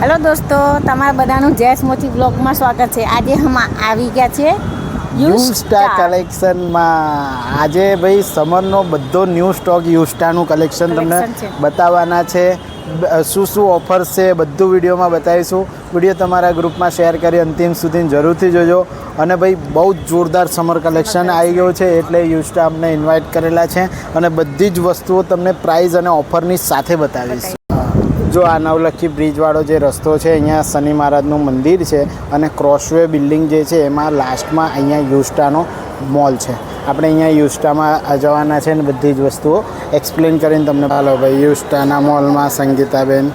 Hello દોસ્તો તમારા બધાનું જેસ મોચી બ્લોગમાં સ્વાગત છે. આજે હમ આવી ગયા છે યુ સ્ટાર. કલેક્શનમાં. આજે ભાઈ સમરનો બધો ન્યૂ સ્ટોક યુ સ્ટારનું કલેક્શન તમને. બતાવવાના છે. શું શું ઓફર્સ છે બધું વિડીયોમાં બતાવીશું. વીડિયો તમારા ગ્રુપમાં શેર કરી અંતિમ સુધી જરૂરથી જોજો. અને ભાઈ બહુ જ જોરદાર સમર કલેક્શન આવી ગયું છે એટલે યુસ્ટા અમને ઇન્વાઇટ કરેલા છે. અને બધી જ વસ્તુઓ તમને પ્રાઇઝ અને ઓફરની સાથે બતાવીશ. જો આ નવલખી બ્રિજવાળો જે રસ્તો છે, અહીંયા શનિ મહારાજનું મંદિર છે અને ક્રોસવે બિલ્ડિંગ જે છે, એમાં લાસ્ટમાં અહીંયા યુસ્ટાનો મોલ છે. આપણે અહીંયા યુસ્ટામાં જવાના છે ને બધી જ વસ્તુઓ એક્સપ્લેન કરીને તમને હાલો ભાઈ, યુસ્ટાના મોલમાં સંગીતાબેન.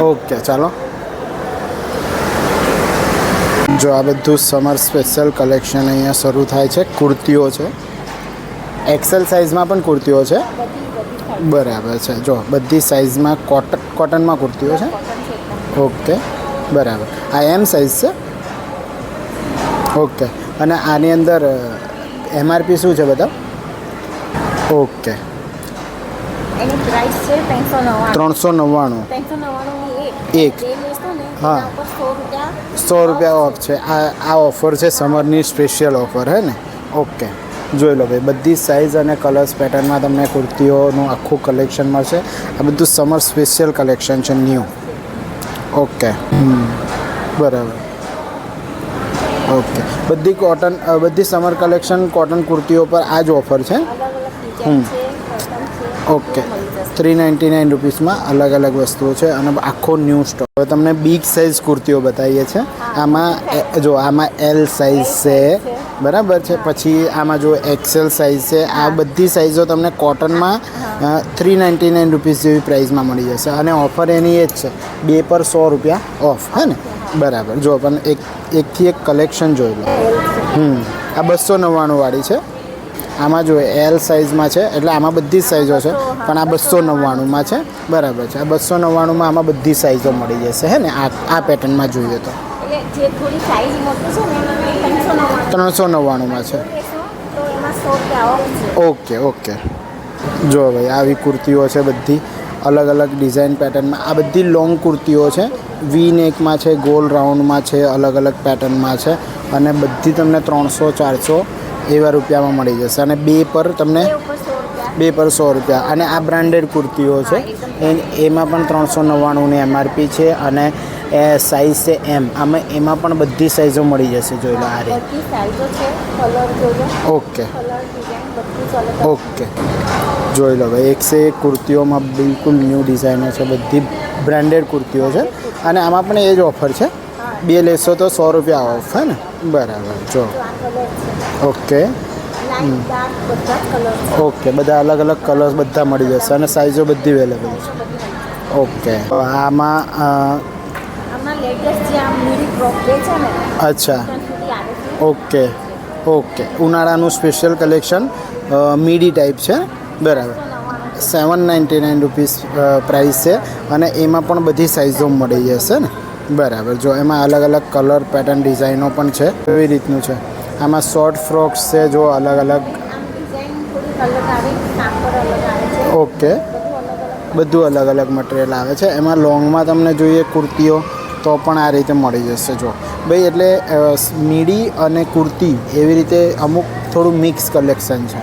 ઓકે, ચાલો. જો આ બધું સમર સ્પેશિયલ કલેક્શન અહીંયા શરૂ થાય છે, કુર્તીઓ છે. એક્સેલ સાઇઝમાં પણ કુર્તીઓ છે. બરાબર છે. જો બધી સાઇઝમાં કોટન કોટનમાં કુર્તીઓ છે? ઓકે બરાબર. આ એમ સાઇઝ છે? ઓકે. અને આની અંદર એમઆરપી શું છે બધા ઓકે. ત્રણસો નવ્વાણું. એક. હા. સો રૂપિયા સો રૂપિયા ઓફ છે. આ આ ઓફર છે સમરની સ્પેશિયલ ઓફર હે ને? ઓકે. જોઈ લો ભાઈ બધી સાઇઝ અને કલર્સ પેટર્નમાં તમને કુર્તીઓનું આખું કલેક્શન મળશે. આ બધું સમર સ્પેશિયલ કલેક્શન છે ન્યૂ ઓકે હમ. બરાબર. ઓકે બધી કોટન બધી સમર કલેક્શન કોટન કુર્તીઓ પર આ જ ઓફર છે. છે છે ઓકે થ્રી નાઇન્ટી નાઇન રૂપીસમાં અલગ અલગ વસ્તુઓ છે અને આખો ન્યૂ સ્ટોક હવે તમને બિગ સાઇઝ કુર્તીઓ બતાવીએ છીએ. આમાં એ- જો આમાં એલ સાઇઝ છે. બરાબર છે. પછી આમાં જો એક્સેલ સાઇઝ છે આ બધી સાઇઝો તમને કોટનમાં થ્રી નાઇન્ટી નાઇન રૂપીઝ જેવી પ્રાઇસમાં મળી જશે. અને ઓફર એની એ જ છે. બે પર સો રૂપિયા ઓફ હે ને? બરાબર. જો પણ એક એકથી એક કલેક્શન જોઈ લો. હમ. આ બસો નવ્વાણુંવાળી છે. આમાં જો એલ સાઇઝમાં છે એટલે આમાં બધી જ સાઇઝો છે પણ આ બસો નવ્વાણુંમાં છે. બરાબર છે. આ બસો નવ્વાણુંમાં આમાં બધી સાઇઝો મળી જશે હે ને? આ આ પેટર્નમાં જોઈએ તો. જે થોડી સાઇઝ મોટી છે ને એ ત્રણસો નવ્વાણું ત્રણસો નવ્વાણુંમાં છે. તો એમાં સો રૂપિયા ઓફ છે. Okay okay. જો ભાઈ આવી કુર્તીઓ છે બધી અલગ અલગ ડિઝાઇન પેટર્નમાં આ બધી લોંગ કુર્તીઓ છે. વી નેકમાં છે ગોલ રાઉન્ડમાં છે અલગ અલગ પેટર્નમાં છે. અને બધી તમને ત્રણસો ચારસો એવા રૂપિયામાં મળી જશે. અને બે પર તમને બે પર સો રૂપિયા. અને આ બ્રાન્ડેડ કુર્તીઓ છે. એ- એમાં પણ ત્રણસો નવ્વાણુંની એમઆરપી છે. અને એ સાઇઝ છે એમ આમાં એમાં પણ બધી સાઇઝો મળી જશે જોઈ લો આ રીતે ઓકે. ઓકે. જોઈ લો ભાઈ એક સે એક કુર્તીઓમાં બિલકુલ ન્યૂ ડિઝાઇનો છે બધી બ્રાન્ડેડ કુર્તીઓ છે. અને આમાં પણ એ જ ઓફર છે બે લેશો તો સો રૂપિયા ઓફ હે ને? બરાબર જો. ઓકે. ઓકે બધા અલગ અલગ કલર્સ બધા મળી જશે અને સાઇઝો બધી અવેલેબલ છે. ઓકે. આમાં લેટેસ્ટ જે આ મીડી ફ્રોક જે છે ને અચ્છા. Okay okay. ઉનાળાનું special collection midi type છે. બરાબર. Seven ninety nine rupees price છે. અને એમાં પણ બધી સાઇઝો મળી જશે ને. બરાબર. જો એમાં અલગ અલગ કલર પેટર્ન ડિઝાઇનો પણ છે. એવી રીતનું છે. આમાં શોર્ટ ફ્રોક્સ છે જો અલગ અલગ. ઓકે. બધું અલગ અલગ મટીરિયલ આવે છે. એમાં લોંગમાં તમને જોઈએ કુર્તીઓ તો પણ આ રીતે મળી જશે જો. ભાઈ એટલે મીડી અને કુર્તી એવી રીતે અમુક થોડું મિક્સ કલેક્શન છે.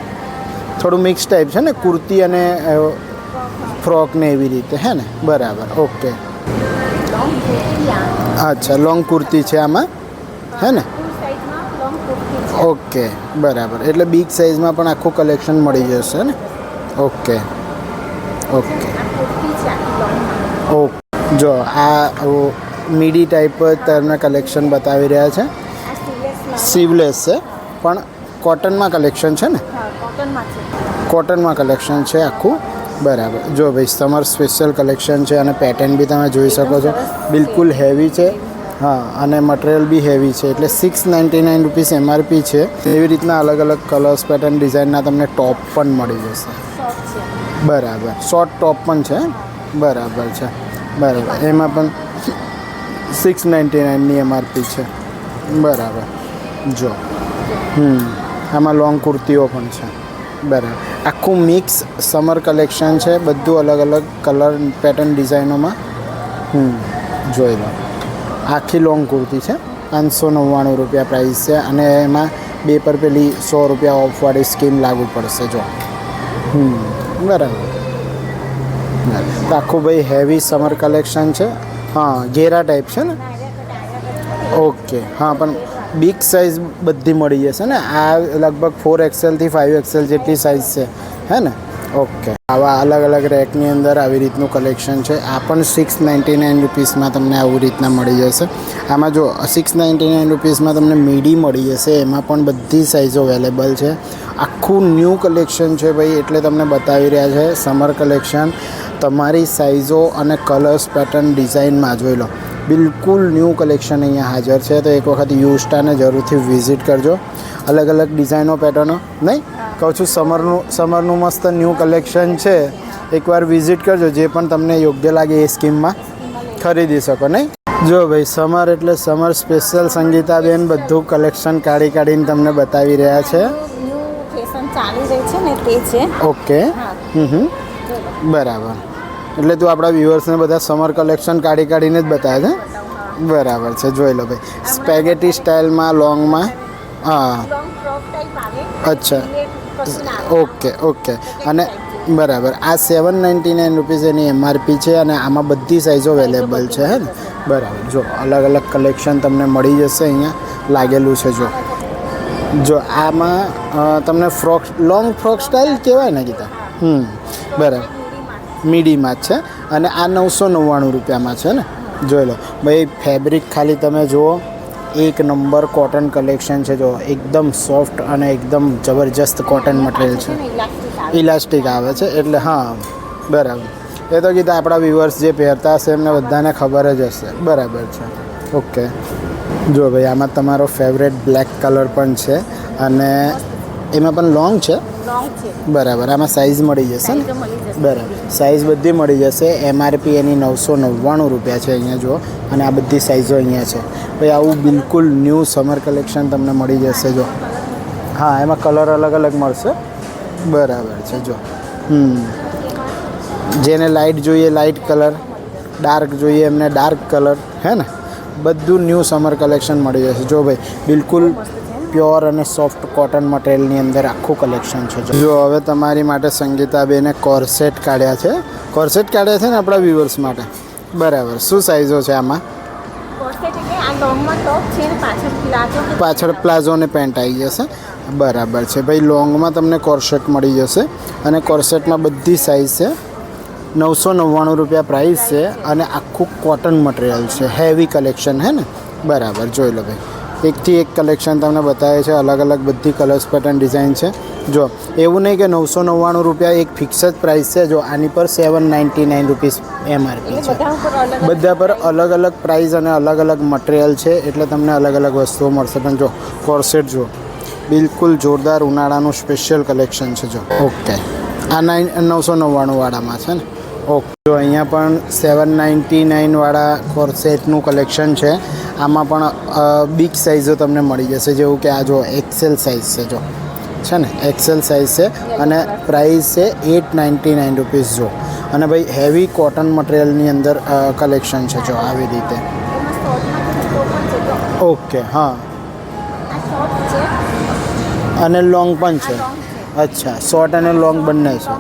થોડું મિક્સ ટાઈપ છે ને કુર્તી અને ફ્રોક ને એવી રીતે હે ને? બરાબર ઓકે. અચ્છા લોંગ કુર્તી છે આમાં હે ને? ઓકે બરાબર. એટલે બિગ સાઇઝમાં પણ આખું કલેક્શન મળી જશે ને? Okay okay. આ કુર્તી છે આખી લોંગ ઓ જો આ મીડી ટાઈપ તમને કલેક્શન બતાવી રહ્યા છે. સીવલેસ છે. પણ કોટનમાં કલેક્શન છે ને? કોટનમાં કલેક્શન છે. આખું? બરાબર. જો ભાઈ તમારું સ્પેશિયલ કલેક્શન છે અને પેટર્ન બી તમે જોઈ શકો છો. બિલકુલ હેવી છે. હા અને મટીરિયલ બી હેવી છે. એટલે six ninety nine rupees MRP છે. એવી રીતના અલગ અલગ કલર્સ પેટર્ન ડિઝાઇનના તમને ટોપ પણ મળી જશે. બરાબર. શોર્ટ ટોપ પણ છે. બરાબર છે. બરાબર. એમાં પણ સિક્સ નાઇન્ટી નાઇનની એમઆરપી છે. બરાબર. જો. હમ. આમાં લોંગ કુર્તીઓ પણ છે. બરાબર. આખું મિક્સ સમર કલેક્શન છે. બધું અલગ અલગ કલર પેટર્ન ડિઝાઇનોમાં હમ. જોઈ લો. આખી લોંગ કુર્તી છે. પાંચસો નવ્વાણું રૂપિયા પ્રાઇસ છે. અને એમાં બે પર પેલી સો રૂપિયા ઓફવાળી સ્કીમ લાગુ પડશે. જો. હમ. બરાબર. તો આખું ભાઈ હેવી સમર કલેક્શન છે. હા, ઘેરા ટાઈપ છે ને? ઓકે હા, પણ બિગ સાઇઝ બધી મળી જશે ને? આ લગભગ ફોર એક્સેલથી ફાઇવ એક્સેલ જેટલી સાઇઝ છે, હે ને? ઓકે. આવા અલગ અલગ રેકની અંદર આવી રીતનું કલેક્શન છે. આ પણ સિક્સ નાઇન્ટી નાઇન રૂપીસમાં તમને આવી રીતના મળી જશે. આમાં જો સિક્સ નાઇન્ટી નાઇન રૂપીસમાં તમને મીડી મળી જશે, એમાં પણ બધી સાઇઝો અવેલેબલ છે. આખું ન્યૂ કલેક્શન છે ભાઈ, એટલે તમને બતાવી રહ્યા છે સમર કલેક્શન તમારી સાઇઝો અને કલર્સ પેટર્ન ડિઝાઇનમાં જોઈ લો. બિલકુલ ન્યૂ કલેક્શન અહીંયા હાજર છે. તો એક વખત યુ સ્ટારને જરૂરથી વિઝિટ કરજો. અલગ અલગ ડિઝાઇનો પેટર્નો નહીં? કહું છું સમરનું સમરનું મસ્ત ન્યૂ કલેક્શન છે. એકવાર વિઝિટ કરજો જે પણ તમને યોગ્ય લાગે એ સ્કીમમાં ખરીદી શકો નહીં? જો ભાઈ સમર એટલે સમર સ્પેશિયલ સંગીતાબેન બધું કલેક્શન કાઢી કાઢીને તમને બતાવી રહ્યા છે. ચાલી રહી છે ને તે છે. ઓકે. હા. હમ હમ. બરાબર. એટલે તું આપણા વ્યુઅર્સને બધા સમર કલેક્શન કાઢી કાઢીને જ બતાવે છે બરાબર છે જોઈ લો ભાઈ. સ્પેગેટી સ્ટાઇલમાં લોંગમાં હા. અચ્છા. ઓકે ઓકે અને બરાબર. આ સેવન નાઇન્ટી નાઇન રૂપીઝ એની એમઆરપી છે અને આમાં બધી સાઇઝો અવેલેબલ છે, હે ને? બરાબર. જો અલગ અલગ કલેક્શન તમને મળી જશે અહીંયા. લાગેલું છે, જો. જો, આમાં તમને ફ્રોક લોંગ ફ્રોક સ્ટાઇલ કહેવાય ને, ગીતા? હમ, બરાબર. મીડીમાં જ છે. અને આ નવસો નવ્વાણું રૂપિયામાં છે, ને? જોઈ લો. ભાઈ ફેબ્રિક ખાલી તમે જુઓ. એક નંબર કોટન કલેક્શન છે જો, એકદમ સોફ્ટ અને એકદમ જબરજસ્ત કોટન મટીરિયલ છે. ઇલાસ્ટિક આવે છે, એટલે હા, બરાબર. એ તો કીધા આપણા વ્યુઅર્સ જે પહેરતા હશે એમને બધાને ખબર જ હશે. બરાબર છે. ઓકે. જો ભાઈ, આમાં તમારો ફેવરેટ બ્લેક કલર પણ છે અને એમાં પણ લોંગ છે. બરાબર આમાં સાઇઝ મળી જશે ને? સાઈઝો મળી જશે. બરાબર. સાઇઝ બધી મળી જશે. એમઆરપી એની નવસો નવ્વાણું રૂપિયા છે અહીંયા જુઓ. અને આ બધી સાઇઝો અહીંયા છે. ભાઈ આવું બિલકુલ ન્યૂ સમર કલેક્શન તમને મળી જશે જો હા એમાં કલર અલગ અલગ મળશે. બરાબર છે જો હમ. જેને લાઇટ જોઈએ લાઇટ કલર ડાર્ક જોઈએ એમને ડાર્ક કલર હે ને? બધું ન્યૂ સમર કલેક્શન મળી જશે. જો ભાઈ બિલકુલ પ્યોર અને સોફ્ટ કોટન મટીરિયલની અંદર આખું કલેક્શન છે જો. હવે તમારી માટે સંગીતાબેને કોર્સેટ કાઢ્યા છે. કોર્સેટ કાઢ્યા છે ને આપણા વ્યુઅર્સ માટે? બરાબર. શું સાઇઝો છે આમાં? પાછળ પ્લાઝો કે પાછળ પ્લાઝો અને પેન્ટ આવી જશે. બરાબર છે. ભાઈ લોંગમાં તમને કોર્સેટ મળી જશે અને કોર્સેટમાં બધી સાઇઝ છે. નવસો નવ્વાણું રૂપિયા પ્રાઇસ છે અને આખું કોટન મટીરિયલ છે. હેવી કલેક્શન હે ને? બરાબર. જોઈ લો ભાઈ. એકથી એક કલેક્શન તમને બતાવે છે. અલગ અલગ બધી કલર્સ પેટર્ન ડિઝાઇન છે. જો, એવું નહીં કે નવસો નવ્વાણું રૂપિયા એક ફિક્સ જ પ્રાઇસ છે. જો, આની પર seven ninety nine rupees MRP છે. બધા પર અલગ અલગ પ્રાઇસ અને અલગ અલગ મટીરિયલ છે. એટલે તમને અલગ અલગ વસ્તુઓ મળશે. પણ જો કોર્સેટ જુઓ. બિલકુલ જોરદાર ઉનાળાનું સ્પેશિયલ કલેક્શન છે, જો. ઓકે આ નાઇન નવસો નવ્વાણું વાળામાં છે ને? ઓકે જો, અહીંયા પણ સેવન નાઇન્ટી નાઇનવાળા કોર્સેટનું કલેક્શન છે. આમાં પણ બિગ સાઇઝો તમને મળી જશે. જેવું કે આ જો એક્સેલ સાઇઝ છે જો. છે ને? એક્સેલ સાઇઝ છે. અને પ્રાઇસ છે એટ નાઇન્ટી નાઇન રૂપીઝ જો. અને ભાઈ હેવી કોટન મટીરિયલની અંદર કલેક્શન છે જો આવી રીતે. ઓકે હા. અને લોંગ પણ છે. અચ્છા શોર્ટ અને લોંગ બંને છે.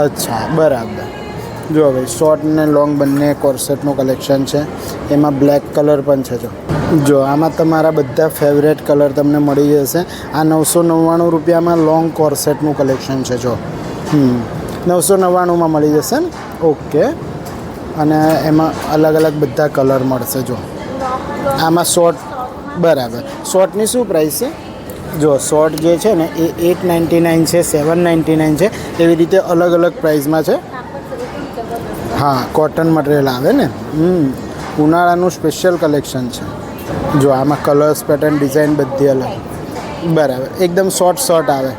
અચ્છા, બરાબર. જો ભાઈ શોર્ટ ને લોંગ બંને કોર્સેટનું કલેક્શન છે, એમાં બ્લેક કલર પણ છે જો. જો, આમાં તમારા બધા ફેવરેટ કલર તમને મળી જશે. આ નવસો નવ્વાણું રૂપિયામાં લોંગ કોર્સેટનું કલેક્શન છે જો. હમ, નવસો નવ્વાણુંમાં મળી જશે ને? ઓકે અને એમાં અલગ અલગ બધા કલર મળશે જો. આમાં શોર્ટ બરાબર. શોર્ટની શું પ્રાઇસ છે? જો શોર્ટ જે છે ને, એ એટ નાઇન્ટી નાઇન છે સેવન નાઇન્ટી નાઇન છે. એવી રીતે અલગ અલગ પ્રાઇસમાં છે. હા કોટન મટીરિયલ આવે ને? હમ, ઉનાળાનું સ્પેશિયલ કલેક્શન છે. જો આમાં કલર્સ પેટર્ન ડિઝાઇન બધી અલગ. બરાબર, એકદમ શોર્ટ શોર્ટ આવે.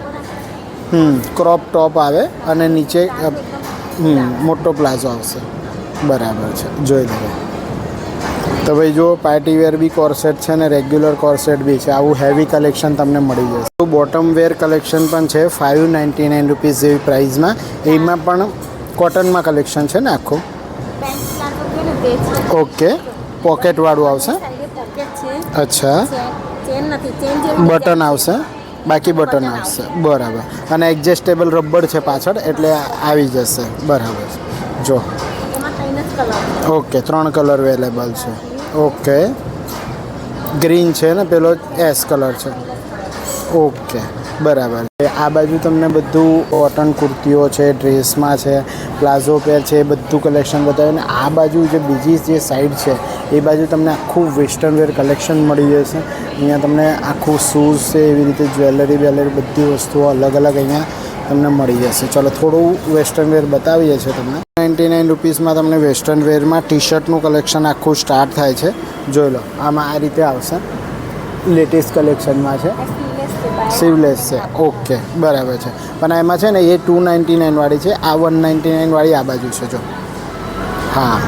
હમ ક્રોપ ટોપ આવે અને નીચે હમ, મોટો પ્લાઝો આવશે. બરાબર છે, જોઈ લો. તો ભાઈ જો પાર્ટી વેર બી કોર્સેટ છે ને રેગ્યુલર કોર્સેટ બી છે, આવું હેવી કલેક્શન તમને મળી જશે. બોટમ વેર કલેક્શન પણ છે ફાઇવ નાઇન્ટી નાઇન રૂપીઝ જેવી પ્રાઇઝમાં એમાં પણ કોટનમાં કલેક્શન છે ને આખું? ઓકે. પોકેટવાળું આવશે? અચ્છા. બટન આવશે? બાકી બટન આવશે. બરાબર. અને એડજસ્ટેબલ રબર છે પાછળ, એટલે આવી જશે. બરાબર. જો. ઓકે, ત્રણ કલર અવેલેબલ છે. ઓકે. ગ્રીન છે ને, પેલો એસ કલર છે. ઓકે. બરાબર. આ બાજુ તમને બધું કોટન કુર્તીઓ છે ડ્રેસમાં છે, પ્લાઝો પેર છે, એ બધું કલેક્શન બતાવ્યું અને આ બાજુ જે બીજી જે સાઈડ છે, એ બાજુ તમને આખું વેસ્ટર્ન વેર કલેક્શન મળી જશે. અહીંયા તમને આખું શૂઝ છે, એવી રીતે જ્વેલરી વેલરી બધી વસ્તુઓ અલગ અલગ અહીંયા તમને મળી જશે. ચલો, થોડું વેસ્ટર્ન વેર બતાવીએ છીએ તમને. નાઇન્ટી નાઇન રૂપીસમાં તમને વેસ્ટર્ન વેરમાં ટી શર્ટનું કલેક્શન આખું સ્ટાર્ટ થાય છે. જોઈ લો, આમાં આ રીતે આવશે. લેટેસ્ટ કલેક્શનમાં છે. સિવલેસ છે. ઓકે બરાબર છે. પણ એમાં છે ને એ ટુ નાઇન્ટી નાઇનવાળી છે. આ વન નાઇન્ટી નાઇનવાળી આ બાજુ છે, જો. હા.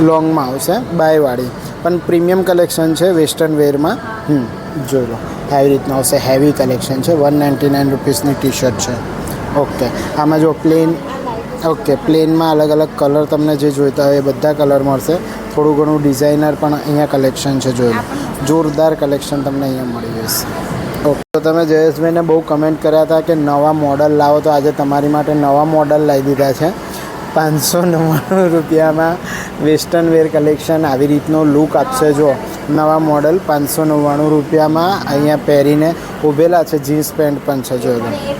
લોંગમાં આવશે, બાયવાળી. પણ પ્રીમિયમ કલેક્શન છે વેસ્ટર્ન વેરમાં હમ, જોઈ લો. આવી રીતના આવશે હેવી કલેક્શન છે. વન નાઇન્ટી નાઇન રૂપીસની ટી શર્ટ છે. ઓકે આમાં જો પ્લેન ઓકે પ્લેનમાં અલગ અલગ કલર તમને જે જોઈતા હોય એ બધા કલર મળશે. થોડું ઘણું ડિઝાઇનર પણ અહીંયા કલેક્શન છે, જોઈ જોરદાર કલેક્શન તમને અહીંયા મળી જશે. ઓકે તો તમે જયેશભાઈને બહુ કમેન્ટ કર્યા હતા કે નવા મોડલ લાવો, તો આજે તમારી માટે નવા મોડલ લાવી દીધા છે. પાંચસો નવ્વાણું રૂપિયામાં વેસ્ટર્ન વેર કલેક્શન આવી રીતનો લુક આપશે. જો નવા મોડલ પાંચસો નવ્વાણું રૂપિયામાં અહીંયા પહેરીને ઊભેલા છે જીન્સ પેન્ટ પણ છે, જોઈ લો.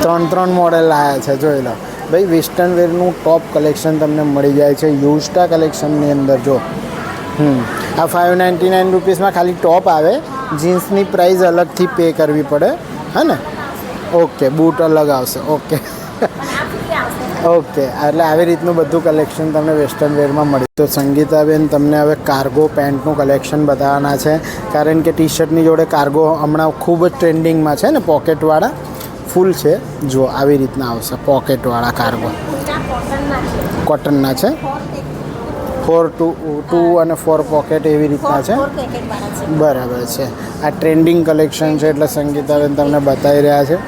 ત્રણ ત્રણ મોડલ આવ્યા છે, જોઈ લો. ભાઈ, વેસ્ટર્ન વેરનું ટોપ કલેક્શન તમને મળી જાય છે યુસ્ટા કલેક્શનની અંદર, જો. હમ. આ ફાઇવ નાઇન્ટી નાઇન રૂપીસમાં ખાલી ટોપ આવે. જીન્સની પ્રાઇસ અલગથી પે કરવી પડે. હે ને? ઓકે, બૂટ અલગ આવશે. ઓકે. ઓકે, એટલે આવી રીતનું બધું કલેક્શન તમને વેસ્ટર્ન વેરમાં મળી. તો સંગીતાબેન, તમને હવે કાર્ગો પેન્ટનું કલેક્શન બતાવવાના છે. કારણ કે ટી શર્ટની જોડે કાર્ગો હમણાં ખૂબ જ ટ્રેન્ડિંગમાં છે ને પોકેટવાળા ફૂલ છે. જો આવી રીતના આવશે પોકેટવાળા કાર્ગો કોટનના છે. ફોર ટુ ટુ અને ફોર પોકેટ એવી રીતના છે? બરાબર છે. આ ટ્રેન્ડિંગ કલેક્શન છે એટલે સંગીતાબેન તમને બતાવી રહ્યા છે.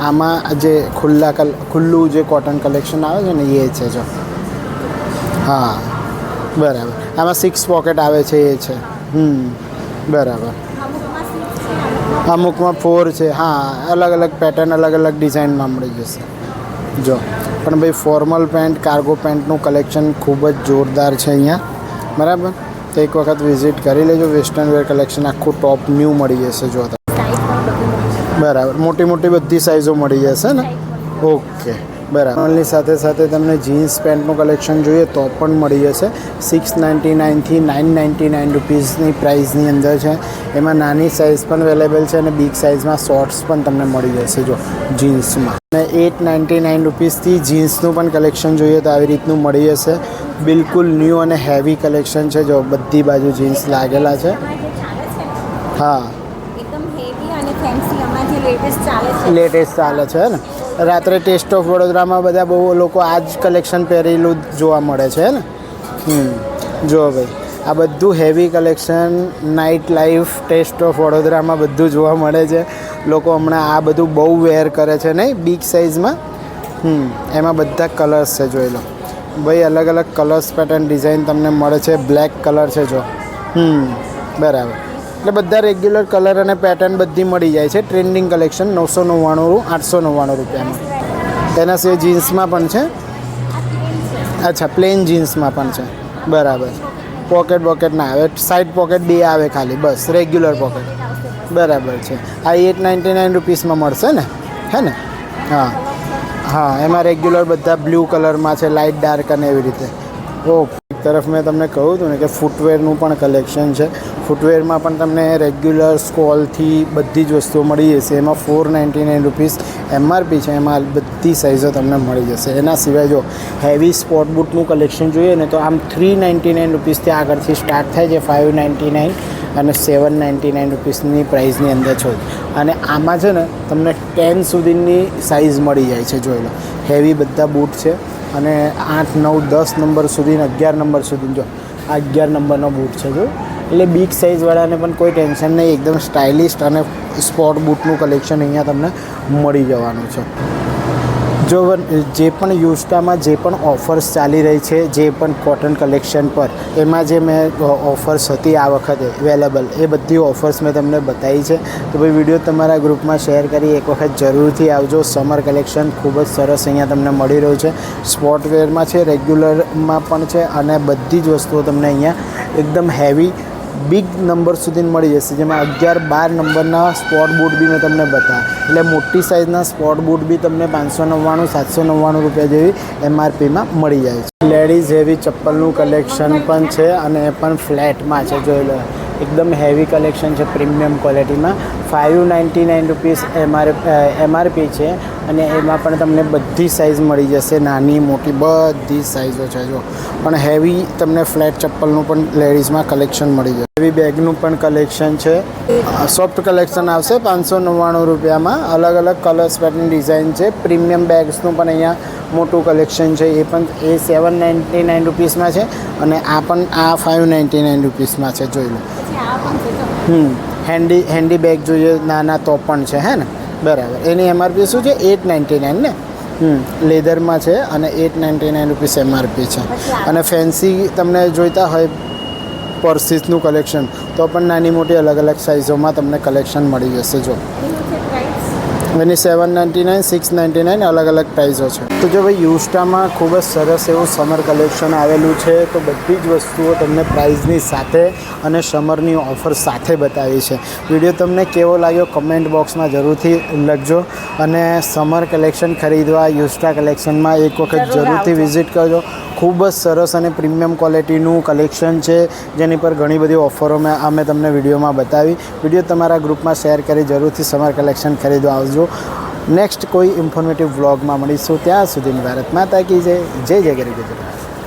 આમાં જે ખુલ્લા કલ ખુલ્લું જે કોટન કલેક્શન આવે છે ને એ છે જો. હા બરાબર. આમાં સિક્સ પોકેટ આવે છે એ છે. હમ બરાબર. અમુકમાં ફોર છે. હા અલગ અલગ પેટર્ન અલગ અલગ ડિઝાઇનમાં મળી જશે. જો. પણ ભાઈ ફોર્મલ પેન્ટ કાર્ગો પેન્ટનું કલેક્શન ખૂબ જ જોરદાર છે અહીંયા. બરાબર? તો એક વખત વિઝિટ કરી લેજો. વેસ્ટર્ન વેર કલેક્શન આખું ટોપ ન્યૂ મળી જશે જો તમે. સાઈઝ પણ બધું મળી જશે. બરાબર. મોટી મોટી બધી સાઇઝો મળી જશે ને? ઓકે બરાબર. સાથે સાથે તમને જીન્સ પેન્ટનું કલેક્શન જોઈએ તો પણ મળી જશે. સિક્સ નાઇન્ટી નાઇનથી નાઇન નાઇન્ટી નાઇન રૂપીઝની પ્રાઇસની અંદર છે. એમાં નાની સાઇઝ પણ અવેલેબલ છે અને બિગ સાઇઝમાં શોર્ટ્સ પણ તમને મળી જશે જો જીન્સમાં અને એટ નાઇન્ટી નાઇન રૂપીઝથી જીન્સનું પણ કલેક્શન જોઈએ તો આવી રીતનું મળી જશે. બિલકુલ ન્યૂ અને હેવી કલેક્શન છે જો બધી બાજુ જીન્સ લાગેલા છે. હા. લેટેસ્ટ ચાલે છે. ને? રાત્રે ટેસ્ટ ઓફ વડોદરામાં બધા બહુ લોકો આ જ કલેક્શન પહેરેલું જોવા મળે છે ને? હમ. જો ભાઈ, આ બધું heavy collection night life taste of વડોદરામાં બધું જોવા મળે છે. લોકો હમણાં આ બધું બહુ વેર કરે છે, નહીં? બિગ સાઇઝમાં હમ, એમાં બધા કલર્સ છે, જોઈ લો. ભાઈ અલગ અલગ કલર્સ પેટર્ન ડિઝાઇન તમને મળે છે. બ્લેક કલર છે, જો. હમ, બરાબર. એટલે બધા રેગ્યુલર કલર અને પેટર્ન બધી મળી જાય છે. ટ્રેન્ડિંગ કલેક્શન નવસો નવ્વાણું આઠસો નવ્વાણું રૂપિયામાં. તેના સિવાય જીન્સમાં પણ છે. અચ્છા પ્લેન જીન્સમાં પણ છે. બરાબર. પોકેટ બોકેટ ના આવે. સાઈડ પોકેટ બે આવે ખાલી, બસ. રેગ્યુલર પોકેટ બરાબર છે. આ એટ નાઇન્ટી નાઇન રૂપીસમાં મળશે ને? હે ને? હા. હા, એમાં રેગ્યુલર બધા બ્લુ કલરમાં છે લાઇટ ડાર્ક અને એવી રીતે. ઓ એક તરફ મેં તમને કહ્યું હતું ને કે ફૂટવેરનું પણ કલેક્શન છે. ફૂટવેરમાં પણ તમને રેગ્યુલર સ્કોલથી બધી જ વસ્તુઓ મળી જશે. એમાં four ninety nine rupees MRP છે. એમાં બધી સાઇઝો તમને મળી જશે. એના સિવાય જો હેવી સ્પોર્ટ બૂટનું કલેક્શન જોઈએ ને તો આમ થ્રી નાઇન્ટી નાઇન રૂપીસથી આગળથી સ્ટાર્ટ થાય છે ફાઇવ નાઇન્ટી નાઇન અને સેવન નાઇન્ટી નાઇન રૂપીસની પ્રાઇસની અંદર છો. અને આમાં છે ને તમને ટેન સુધીની સાઇઝ મળી જાય છે, જોઈ લો. હેવી બધા બૂટ છે. અને આઠ, નવ, દસ નંબર સુધી અગિયાર નંબર સુધી જો, આ અગિયાર નંબરનો બૂટ છે જો. એટલે બિગ સાઇઝવાળાને પણ કોઈ ટેન્શન નહીં, એકદમ સ્ટાઇલિસ્ટ અને સ્પોર્ટ બૂટનું કલેક્શન અહીંયા તમને મળી જવાનું છે. જો જે પણ યુસ્ટામાં જે પણ ઓફર્સ ચાલી રહી છે, જે પણ કોટન કલેક્શન પર, એમાં જે મેં ઓફર્સ હતી આ વખતે અવેલેબલ એ બધી ઓફર્સ મેં તમને બતાવી છે. તો ભાઈ વીડિયો તમારા ગ્રુપમાં શેર કરી એક વખત જરૂરથી આવજો. સમર કલેક્શન ખૂબ જ સરસ અહીંયા તમને મળી રહ્યું છે. સ્પોર્ટવેરમાં છે રેગ્યુલરમાં પણ છે, અને બધી જ વસ્તુઓ તમને અહીંયા એકદમ હેવી બિગ નંબર સુધી મળી જશે, જેમાં અગિયાર બાર નંબરના સ્પોર્ટ બૂટ બી મેં તમને બતાવ્યા એટલે મોટી સાઇઝના સ્પોર્ટ બૂટ બી તમને પાંચસો નવ્વાણું, સાતસો નવ્વાણું રૂપિયા જેવી એમઆરપીમાં મળી જાય છે. લેડીઝ હેવી ચપ્પલનું કલેક્શન પણ છે અને એ પણ ફ્લેટમાં છે, જોઈ લો. એકદમ હેવી કલેક્શન છે પ્રીમિયમ ક્વોલિટીમાં five ninety nine rupees MR MRP છે. અને એમાં પણ તમને બધી સાઇઝ મળી જશે. નાની મોટી બધી સાઇઝો છે જો. પણ હેવી તમને ફ્લેટ ચપ્પલનું પણ લેડીઝમાં કલેક્શન મળી જશે. હેવી બેગનું પણ કલેક્શન છે. સોફ્ટ કલેક્શન આવશે પાંચસો નવ્વાણું રૂપિયામાં. અલગ અલગ કલર્સ પેટર્ન ડિઝાઇન છે. પ્રીમિયમ બેગ્સનું પણ અહીંયા મોટું કલેક્શન છે. એ પણ એ સેવન નાઇન્ટી નાઇન રૂપીસમાં છે અને આ પણ આ ફાઇવ નાઇન્ટી નાઇન રૂપીસમાં છે. જોઈ લો. હમ હેન્ડી હેન્ડી બેગ જોઈએ. નાના તો પણ છે હે ને? બરાબર. એની એમઆરપી શું છે? એટ નાઇન્ટી નાઇન ને? હમ. લેધરમાં છે અને eight ninety nine rupees MRP છે. અને ફેન્સી તમને જોઈતા હોય પર્સિસનું કલેક્શન તો પણ નાની મોટી અલગ અલગ સાઇઝોમાં તમને કલેક્શન મળી જશે જો. એનું seven ninety nine six ninety nine અલગ અલગ પ્રાઇઝો છે. તો જો ભાઈ યુસ્ટામાં ખૂબ જ સરસ એવું સમર કલેક્શન આવેલું છે તો બધી જ વસ્તુઓ તમને પ્રાઇઝની સાથે અને સમરની ઓફર સાથે બતાવી છે. વીડિયો તમને કેવો લાગ્યો કમેન્ટ બોક્સમાં જરૂરથી લખજો અને સમર કલેક્શન ખરીદવા યુસ્ટા કલેક્શનમાં એક વખત જરૂરથી વિઝિટ કરજો. ખૂબ જ સરસ અને પ્રીમિયમ ક્વોલિટીનું કલેક્શન છે જેની પર ઘણી બધી ઓફરો મેં અમે તમને વિડીયોમાં બતાવી. વીડિયો તમારા ગ્રુપમાં શેર કરી જરૂરથી સમર કલેક્શન ખરીદવા આવજો. નેક્સ્ટ કોઈ ઇન્ફોર્મેટિવ વ્લોગમાં મળીશું. ત્યાં સુધીની ભારત માતા કી જય. જય જય ગરી ગુજરાત.